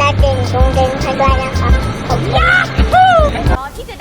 ลืมกดกระดิ่งเด้งให้ด้วยนะคะผมยาก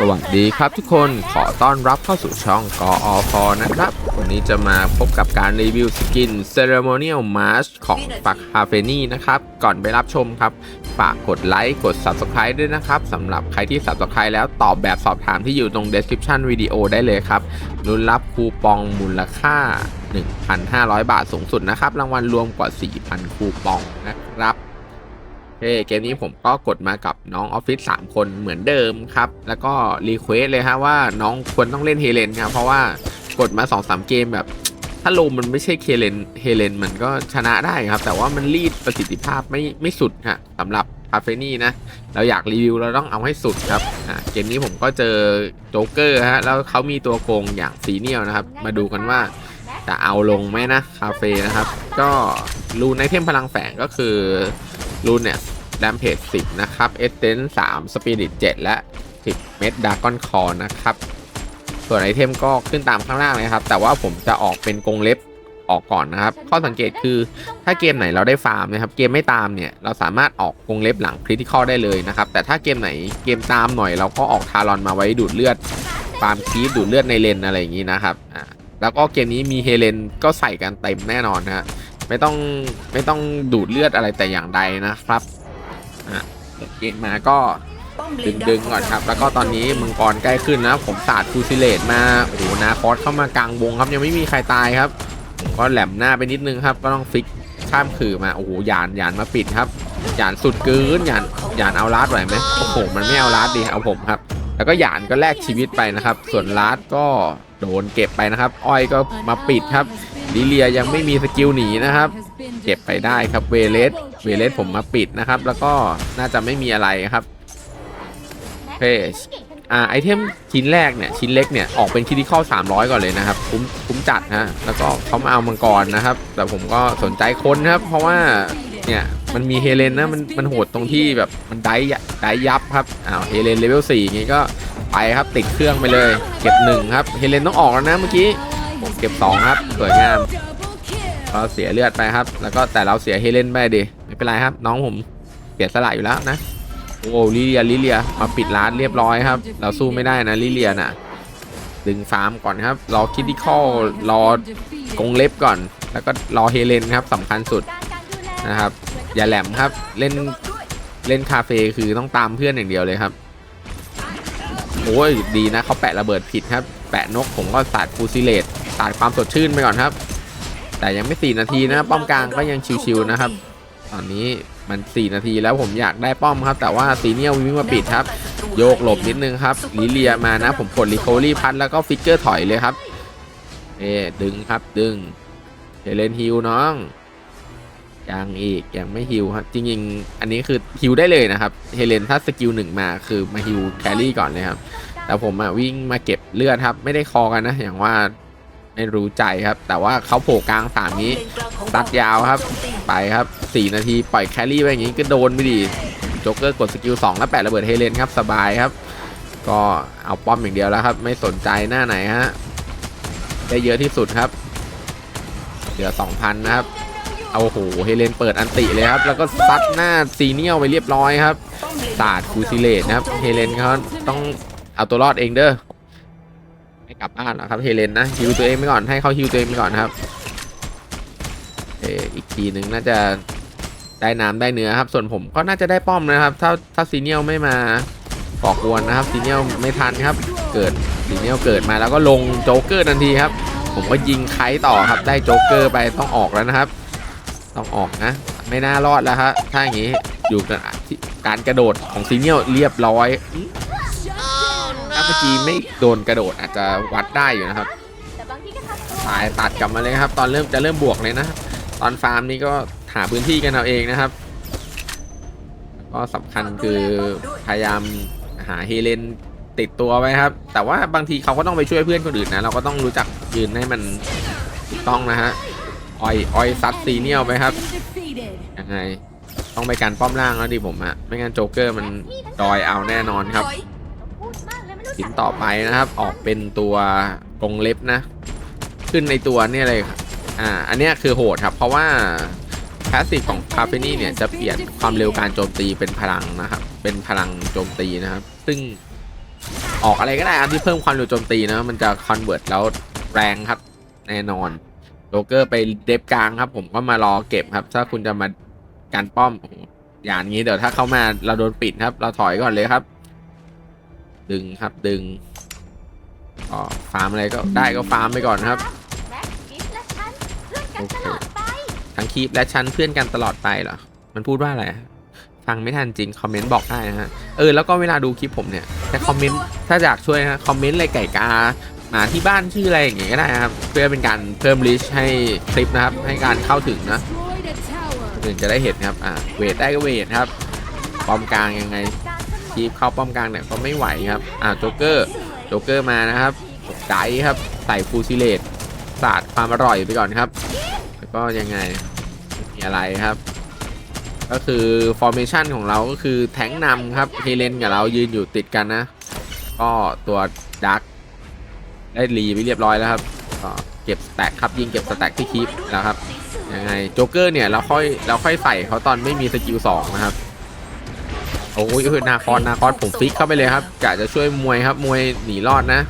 สวัสดีครับทุกคนขอต้อนรับเข้าสู่ช่องกออฟนะครับ วันนี้จะมาพบกับการรีวิวสกิน Ceremonial Mask ของปักฮาเฟนี่นะครับ ก่อนไปรับชมครับ ฝากกดไลค์กด Subscribe ด้วยนะครับสำหรับใครที่ Subscribe แล้วตอบแบบสอบถามที่อยู่ตรง description วิดีโอได้เลยครับลุ้นรับคูปองมูลค่า 1,500 บาทสูงสุดนะครับ รางวัลรวมกว่า 4,000 คูปองนะครับ เฮ้เกมนี้ผมก็กดมากับน้องออฟฟิศ3คนเหมือนเดิมครับ แล้วก็รีเควสเลยฮะว่าน้องควรต้องเล่นเฮเลนครับ เพราะว่ากดมา2-3เกมแบบ ถ้าลมมันไม่ใช่เคเลนเฮเลนมันก็ชนะได้ครับ แต่ว่ามันรีดประสิทธิภาพไม่ไม่สุดฮะสำหรับคาเฟนี่นะ เราอยากรีวิวเราต้องเอาให้สุดครับอ่าเกมนี้ผมก็เจอโจ๊กเกอร์ฮะแล้วเขามีตัวโกงอย่างซีเนียลนะครับ มาดูกันว่าจะเอาลงไหมนะคาเฟ่นะครับ ก็รูนในเทมพลังแฝงก็คือ รูนเนี่ยแดมเพจ10 นะครับเอสเทน3สปีดิต7และ 10 เม็ดดากอนคอนะครับ ส่วนไอเทมก็ขึ้นตามข้างล่างเลยครับ แต่ว่าผมจะออกเป็นกรงเล็บออกก่อนนะครับ ข้อสังเกตคือถ้าเกมไหนเราได้ฟาร์มนะครับ เกมไม่ตามเนี่ย เราสามารถออกกรงเล็บหลังคริติคอลได้เลยนะครับ แต่ถ้าเกมไหนเกมตามหน่อยเราก็ออกทารอนมาไว้ดูดเลือดฟาร์มคีฟดูดเลือดในเลนอะไรอย่างนี้นะครับอ่าแล้วก็เกมนี้มีเฮเลนก็ใส่กันเต็มแน่นอนนะฮะ ไม่ต้องไม่ต้องดูดเลือดอะไรแต่อย่างใดนะครับอะเปิดเกมาก็ดึงดึงก่อนครับ แล้วก็ตอนนี้มังกรใกล้ขึ้นนะ ผมสาดฟูซิเลตมาโอ้โหนาคอสเข้ามากลางวงครับ ยังไม่มีใครตายครับ ก็แหลมหน้าไปนิดนึงครับ ก็ต้องฟิกข้ามขื่อมา โอ้โหยานยานมาปิดครับยานสุดกินยานยานเอาลาดไหวไหมโอ้โหมันไม่เอาลาดดีเอาผมครับ แล้วก็ยานก็แลกชีวิตไปนะครับ ส่วนลาดก็โดนเก็บไปนะครับ อ้อยก็มาปิดครับ ลิเลียยังไม่มีสกิลหนีนะครับ เก็บไปได้ครับเวเลสเวเลสผมมาปิดนะครับ แล้วก็น่าจะไม่มีอะไรครับเพจอ่าไอเทมชิ้นแรกเนี่ยชิ้นเล็กเนี่ยออกเป็นคิดิคอล300 ก่อนเลยนะครับคุ้มคุ้มจัดนะแล้วก็เขามาเอามังกรนะครับ แต่ผมก็สนใจคนนครับ เพราะว่าเนี่ยมันมีเฮเลนนะมันมันโหดตรงที่แบบมันได้ได้ยับครับอ้าวเฮเลนเลเวล4อย่างงี้ก็ไปครับติดเครื่องไปเลย เก็บหนึ่งครับเฮเลนต้องออกแล้วนะเมื่อกี้ ผมเก็บสองครับสวยงามเราเสียเลือดไปครับ แล้วก็แต่เราเสียเฮเลนไปดิไม่เป็นไรครับ น้องผมเสียสละอยู่แล้วนะโอ้ลิเลียลิเลียมาปิดร้านเรียบร้อยครับ เราสู้ไม่ได้นะลิเลียน่ะ ดึงฟาร์มก่อนครับรอคิดดิคอลรอกงเล็บก่อน แล้วก็รอเฮเลนครับสำคัญสุดนะครับ อย่าแหลมครับเล่นเล่นคาเฟ่คือต้องตามเพื่อนอย่างเดียวเลยครับโอ้ยดีนะเขาแปะระเบิดผิดครับ แปะนกผมก็สาดฟูซิเลตสาดความสดชื่นไปก่อนครับ แต่ยังไม่4นาทีนะป้อมกลางก็ยังชิวๆนะครับ ตอนนี้มัน 4 นาทีแล้วผมอยากได้ป้อมครับ แต่ว่าซีเนียวิ่งมาปิดครับ โยกหลบนิดนึงครับลิเลียมานะ ผมกดรีโคลี่พัดแล้วก็ฟิกเกอร์ถอยเลยครับ เอดึงครับดึงเฮเลนฮิวน้องยังอีกยังไม่ฮิวครับจริงๆ อันนี้คือฮิวได้เลยนะครับเฮเลนถ้าสกิลหนึ่งมาคือมาฮิวแครี่ก่อนเลยครับ แต่ผมอะวิ่งมาเก็บเลือดครับ ไม่ได้คอกันนะ อย่างว่าไม่รู้ใจครับ แต่ว่าเขาโผล่กลางสามนี้ตัดยาวครับ ไปครับ 4 นาทีปล่อยแครี่ไปอย่างนี้ก็โดนไม่ดีจ๊กเกอร์กดสกิล2แล้วแปะระเบิดเฮเลนครับ สบายครับ ก็เอาป้อมอย่างเดียวแล้วครับ ไม่สนใจหน้าไหนฮะได้เยอะที่สุดครับ เหลือ 2,000 นะครับ เอาโหเฮเลนเปิดอันติเลยครับ แล้วก็ซัดหน้าซีเนียลไปเรียบร้อยครับสาดคูซิเลตนะครับเฮเลนเขาต้อง เอาตัวรอดเองเด้อไม่กลับบ้านหรอครับเฮเลนนะฮิวตัวเองไปก่อนให้เขาฮิวตัวเองไปก่อนครับเอออีกทีหนึ่งน่าจะได้น้ำได้เนื้อครับ ส่วนผมก็น่าจะได้ป้อมนะครับ ถ้าถ้าซีเนียลไม่มาก่อกวนนะครับซีเนียลไม่ทันครับ เกิดซีเนียลเกิดมาแล้วก็ลงโจ๊กเกอร์ทันทีครับ ผมก็ยิงไคต่อครับ ได้โจ๊กเกอร์ไปต้องออกแล้วนะครับ ต้องออกนะ ไม่น่ารอดแล้วฮะถ้าอย่างนี้อยู่กับการกระโดดของซีเนียลเรียบร้อย เมื่อกี้ไม่โดนกระโดดอาจจะวัดได้อยู่นะครับแต่บางทีก็ทำตัวสายตัดกลับมาเลยครับ ตอนเริ่มจะเริ่มบวกเลยนะ ตอนฟาร์มนี่ก็หาพื้นที่กันเอาเองนะครับ ก็สำคัญคือพยายามหาเฮเลนติดตัวไว้ครับ แต่ว่าบางทีเขาก็ต้องไปช่วยเพื่อนคนอื่นนะ เราก็ต้องรู้จักยืนให้มันถูกต้องนะฮะออยออยซัดซีเนียลไปครับยังไงต้องไปการป้อมล่างแล้วดิผมอะไม่งั้นโจ๊กเกอร์มันดอยเอาแน่นอนครับ ชิ้นต่อไปนะครับ ออกเป็นตัวกรงเล็บนะ ขึ้นในตัวเนี่ยเลยครับอ่าอันนี้คือโหดครับ เพราะว่าพาสซีฟของคาเฟนี่เนี่ยจะเปลี่ยนความเร็วการโจมตีเป็นพลังนะครับ เป็นพลังโจมตีนะครับ ซึ่งออกอะไรก็ได้ครับที่เพิ่มความเร็วโจมตีนะมันจะคอนเวิร์ตแล้วแรงครับ แน่นอนโจเกอร์ไปเดฟกลางครับ ผมก็มารอเก็บครับ ถ้าคุณจะมาการป้อมโอ้โหอย่างนี้เดี๋ยวถ้าเข้ามาเราโดนปิดครับ เราถอยก่อนเลยครับ ดึงครับดึงก็ฟาร์มอะไรก็ได้ก็ฟาร์มไปก่อนครับแม็กกิฟและฉันเพื่อนกันตลอดไปทั้งคีปและชั้นเพื่อนกันตลอดไปเหรอ มันพูดว่าอะไรฟังไม่ทันจริง คอมเมนต์บอกได้นะฮะ เออ แล้วก็เวลาดูคลิปผมเนี่ยแค่คอมเมนต์ถ้าอยากช่วยนะคอมเมนต์อะไรไก่กาหมาที่บ้านชื่ออะไรอย่างเงี้ยก็ได้นะครับ เพื่อเป็นการเพิ่มลิชให้คลิปนะครับ ให้การเข้าถึงนะถึงจะได้เห็นครับ อ่าเวทได้ก็เวทครับป้อมกลางยังไงการเสมอ คีปเข้าป้อมกลางเนี่ยก็ไม่ไหวครับอ่าโจ๊กเกอร์โจ๊กเกอร์มานะครับไกด์ครับใส่ฟูซิเลตศาสาดความอร่อยไปก่อนครับ แล้วก็ยังไงมีอะไรครับ ก็คือ formation ของเราก็คือแทงนำครับเฮเลนกับเรายืนอยู่ติดกันนะ ก็ตัวดักได้รีไปเรียบร้อยแล้วครับก็เก็บสแต็กครับยิงเก็บสแต็กที่คีปแล้วครับยังไงโจ๊กเกอร์เนี่ยเราค่อยเราค่อยใส่เขาตอนไม่มีสกิลสองนะครับ โอ้ยคือนาคอนนาคอนผมฟิกเข้าไปเลยครับกะจะช่วยมวยครับมวยหนีรอดนะ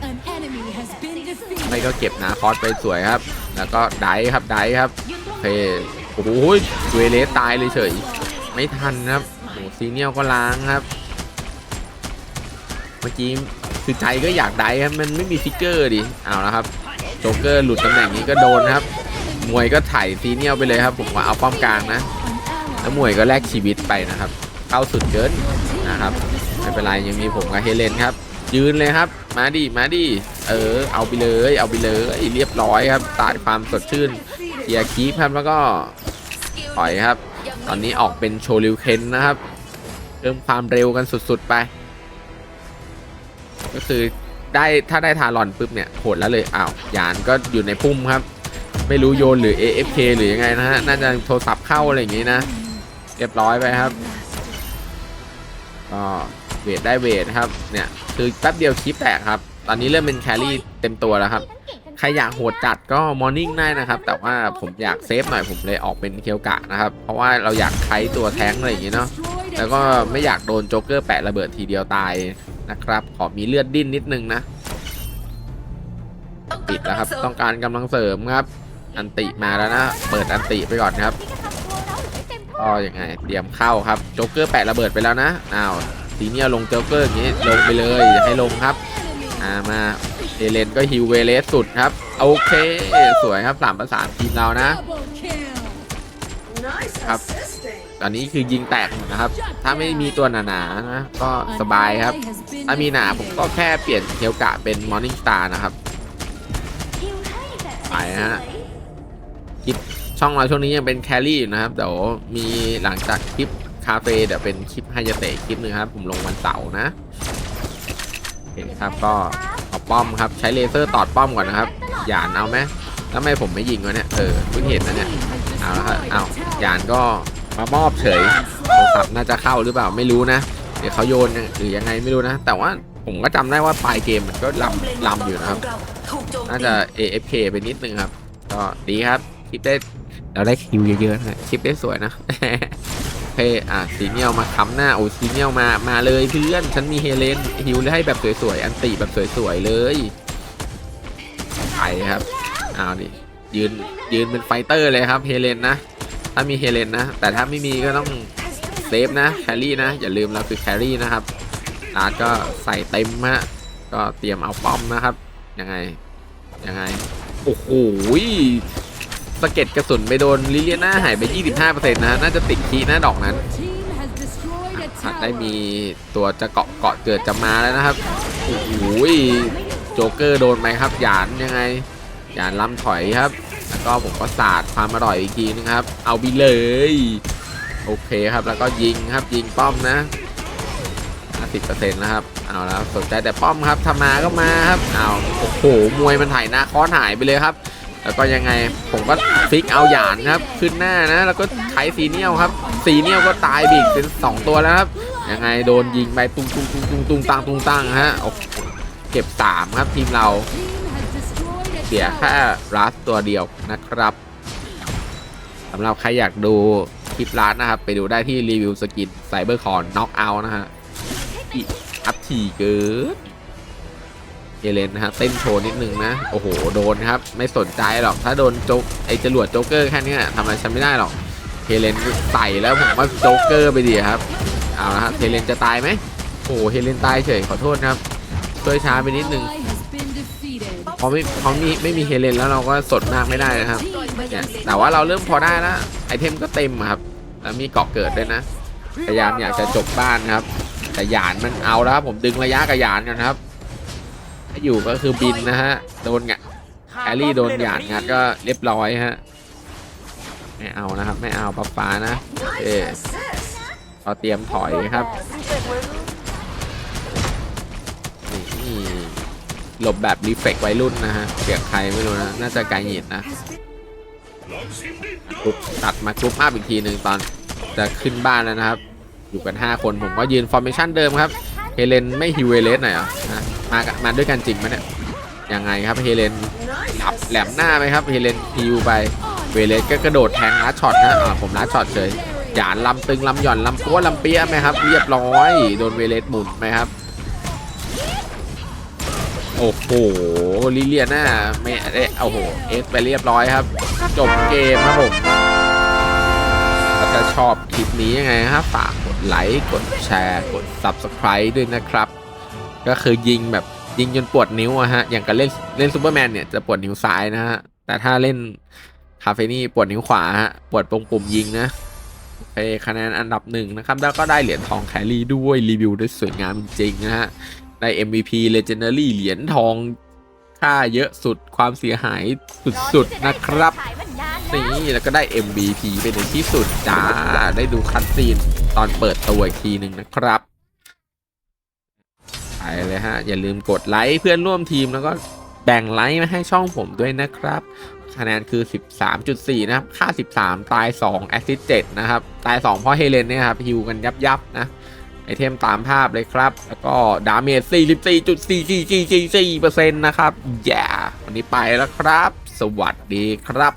ไม่ก็เก็บนาคอสไปสวยครับ แล้วก็ไดครับไดครับยืนตรงโอเคโอ้โหเวเลสตายเลยเฉย ไม่ทันครับโอ้ซีเนียลก็ล้างครับ เมื่อกี้คือใจก็อยากไดครับมันไม่มีฟิกเกอร์ดิเอาละครับโจ๊กเกอร์หลุดตำแหน่งนี้ก็โดนครับ มวยก็ถ่ายซีเนียลไปเลยครับ ผมว่าเอาป้อมกลางนะแล้วมวยก็แลกชีวิตไปนะครับ เข้าสุดเกินนะครับไม่เป็นไรยังมีผมกับเฮเลนครับ ยืนเลยครับ มาดิมาดิเออ เอาไปเลย เอาไปเลยเรียบร้อยครับตายความสดชื่นเกียร์คีฟครับแล้วก็ถอยครับ ตอนนี้ออกเป็นโชลิวเคนนะครับเพิ่มความเร็วกันสุดๆไป ก็คือได้ถ้าได้ทารอนปุ๊บเนี่ยโหดแล้วเลยอ้าวยานก็อยู่ในพุ่มครับ ไม่รู้โยนหรือ AFK หรือยังไงนะฮะน่าจะโทรศัพท์เข้าอะไรอย่างงี้นะ เรียบร้อยไปครับ ก็เวทได้เวทครับ เนี่ยคือแป๊บเดียวคลิปแตกครับ ตอนนี้เริ่มเป็นแครี่เต็มตัวแล้วครับ ใครอยากโหดจัดก็มอร์นิ่งได้นะครับ แต่ว่าผมอยากเซฟหน่อยผมเลยออกเป็นเคียวกะนะครับ เพราะว่าเราอยากใช้ตัวแท้งอะไรอย่างเงี้เนาะ แล้วก็ไม่อยากโดนโจ๊กเกอร์แปะระเบิดทีเดียวตายนะครับ ขอมีเลือดดิ้นนิดนึงนะ ปิดแล้วครับ ต้องการกำลังเสริมครับ อันติมาแล้วนะ เปิดอันติไปก่อนครับ ก็ยังไงเตรียมเข้าครับโจ๊กเกอร์แปะระเบิดไปแล้วนะอ้าวทีเนียลงโจ๊กเกอร์อย่างนี้ลงไปเลยอย่าให้ลงครับอ่ามาเอเลนก็ฮิวเวเลสสุดครับโอเค สวยครับสามประสานทีมเรานะครับตอนนี้คือยิงแตกนะครับ ถ้าไม่มีตัวหนาๆนะก็สบายครับ ถ้ามีหนาผมก็แค่เปลี่ยนเทลกะเป็นมอร์นิ่งสตาร์นะครับไปฮะ ช่องเราช่วงนี้ยังเป็นแครี่อยู่นะครับเดี๋ยวมีหลังจากคลิปคาเฟ่เดี๋ยวเป็นคลิปไฮยาเตะคลิปหนึ่งครับ ผมลงวันเสาร์นะโอเคครับก็เอาป้อมครับใช้เลเซอร์ตอดป้อมก่อนนะครับหยานเอาไหมแล้วทำไมผมไม่ยิงวะเนี่ยเออเพิ่งเห็นนะเนี่ยเอาละครับเอาหยานก็มามอบเฉยโทรศัพท์น่าจะเข้าหรือเปล่าไม่รู้นะ เดี๋ยวเขาโยนหรือยังไงไม่รู้นะ แต่ว่าผมก็จำได้ว่าปลายเกมมันก็ลำลำอยู่นะครับ น่าจะ AFK ไปนิดนึงครับ ก็ดีครับคลิปได้ เราได้คิวเยอะๆนะคลิปได้สวยนะเคอะซีเนียลมาค้ำหน้าโอ้ซีเนียลมามาเลยเพื่อนฉันมีเฮเลนฮิวให้แบบสวยๆอันติแบบสวยๆเลยไปครับเอาดิยืนยืนเป็นไฟเตอร์เลยครับเฮเลนนะถ้ามีเฮเลนนะแต่ถ้าไม่มีก็ต้องเซฟนะแครี่นะอย่าลืมเราคือแครี่นะครับอาร์ก็ใส่เต็มฮะก็เตรียมเอาป้อมนะครับยังไงยังไงโอ้โห สะเก็ดกระสุนไปโดนลิเลียนาหายไป 25%นะน่าจะติดคีหน้าดอกนั้นหัสได้มีตัวจะเกาะเกาะเกิดจะมาแล้วนะครับโอ้โหโจ๊กเกอร์โดนไหมครับ หยานยังไง หยานล้ำถอยครับ แล้วก็ผมก็สาดความอร่อยอีกทีนึงครับ เอาไปเลย โอเคครับ แล้วก็ยิงครับ ยิงป้อมนะ50%นะครับ เอาแล้วสนใจแต่ป้อมครับทำมาก็มาครับ เอาโอ้โห มวยมันถ่ายหน้าค้อนหายไปเลยครับ แล้วก็ยังไงผมก็ฟิกเอาหยานครับขึ้นหน้านะแล้วก็ใช้ซีเนียลครับซีเนียลก็ตายบีกเป็น 2 ตัวแล้วครับยังไงโดนยิงไปตุ้งตุ้งตุ้งตุ้งตุ้งตังตุ้งตังฮะโอ้เก็บ 3 ครับทีมเราเสียแค่รัสตัวเดียวนะครับสำหรับใครอยากดูคลิปร้านนะครับ ไปดูได้ที่รีวิวสกินไซเบอร์คอนน็อกเอานะฮะอีอัพทีเกิด เอเลนนะฮะเต้นโชว์นิดนึงนะ โอ้โห โดนครับ ไม่สนใจหรอก ถ้าโดนโจ๊กไอจรวดโจ๊กเกอร์แค่นี้ทำอะไรฉันไม่ได้หรอกเฮเลนใส่แล้วผมว่าโจ๊กเกอร์ไปดีครับ เอาละครับเฮเลนจะตายไหมโอ้โหเฮเลนตายเฉยขอโทษครับช่วยช้าไปนิดนึงพอไม่พอมีไม่มีเฮเลนแล้วเราก็สดมากไม่ได้นะครับเนี่ยแต่ว่าเราเริ่มพอได้แล้วไอเทมก็เต็มครับแล้วมีเกาะเกิดด้วยนะพยายามอยากจะจบบ้านครับ แต่หยานมันเอาแล้วครับผมดึงระยะกับหยานกันครับ อยู่ก็คือบินนะฮะ โดนงะแอลลี่โดนหยานงัดก็เรียบร้อยฮะ ไม่เอานะครับ ไม่เอาป๊าฟ้านะเออเราเตรียมถอยครับนี่หลบแบบรีเฟกวัยรุ่นนะฮะเสียงใครไม่รู้นะ น่าจะไกลหยิดนะกรุ๊ปตัดมากรุ๊ปอัพอีกทีหนึ่งตอนจะขึ้นบ้านแล้วนะครับ อยู่กัน 5 คนผมก็ยืนฟอร์เมชันเดิมครับ เฮเลนไม่ฮิวเวเลสหน่อยเหรอนะ มากับมาด้วยกันจริงไหมเนี่ยยังไงครับเฮเลนหลับแหลมหน้าไหมครับเฮเลนฮิวไปเวเลสก็กระโดดแทงลัดช็อตนะอ่าผมลัดช็อตเฉยหยานลำตึงลำหย่อนลำปั้วลำเปี้ยไหมครับ เรียบร้อยโดนเวเลสหมุนไหมครับโอ้โหลิเลียน่าไม่ได้โอ้โหเอสไปเรียบร้อยครับ จบเกมครับผมถ้าชอบคลิปนี้ยังไงครับฝากกดไลค์กดแชร์กด Subscribe ด้วยนะครับ ก็คือยิงแบบยิงจนปวดนิ้วอะฮะ อย่างกับเล่นเล่นซูเปอร์แมนเนี่ยจะปวดนิ้วซ้ายนะฮะ แต่ถ้าเล่นคาเฟนี่ปวดนิ้วขวาฮะ ปวดตรงปุ่มยิงนะโอคะแนนอันดับหนึ่งนะครับ แล้วก็ได้เหรียญทองแครี่ด้วยรีวิวได้สวยงามจริงๆนะฮะ ได้ MVP Legendary เหรียญทองค่าเยอะสุดความเสียหายสุดๆนะครับนี่แล้วก็ได้ MVP เป็นในที่สุดจ้า ได้ดูคัดซีนตอนเปิดตัวอีกทีหนึ่งนะครับ เลยฮะ อย่าลืมกดไลค์เพื่อนร่วมทีมแล้วก็แบ่งไลค์มาให้ช่องผมด้วยนะครับคะแนนคือ 13.4 นะครับ ค่า 13 ตาย 2 แอสซิส7นะครับ ตาย 2 เพราะเฮเลนเนี่ยครับฮิวกันยับยับนะ ไอเทมตามภาพเลยครับ แล้วก็ดาเมจ 44.4444%นะครับอย่าวันนี้ไปแล้วครับ สวัสดีครับ